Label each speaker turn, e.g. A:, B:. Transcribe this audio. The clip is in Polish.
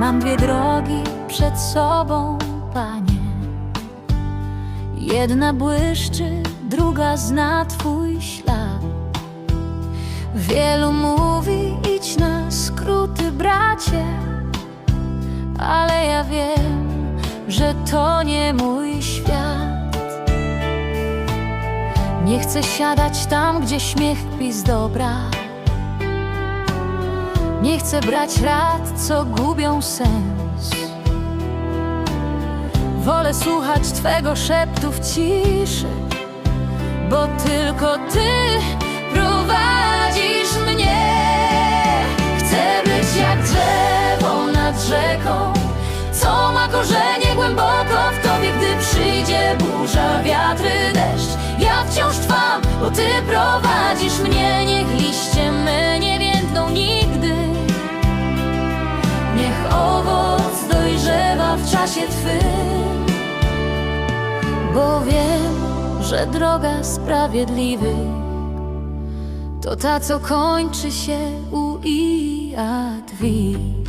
A: Mam dwie drogi przed sobą, panie. Jedna błyszczy, druga zna twój ślad. Wielu mówi, idź na skróty, bracie, ale ja wiem, że to nie mój świat. Nie chcę siadać tam, gdzie śmiech kpi z dobra. Nie chcę brać rad, co gubią sens. Wolę słuchać Twego szeptu w ciszy, bo tylko Ty prowadzisz mnie. Chcę być jak drzewo nad rzeką, co ma korzenie głęboko w Tobie, gdy przyjdzie burza, wiatry, deszcz. Ja wciąż trwam, bo Ty prowadzisz w czasie Twym, bo wiem, że droga sprawiedliwych to ta, co kończy się u i a drzwi.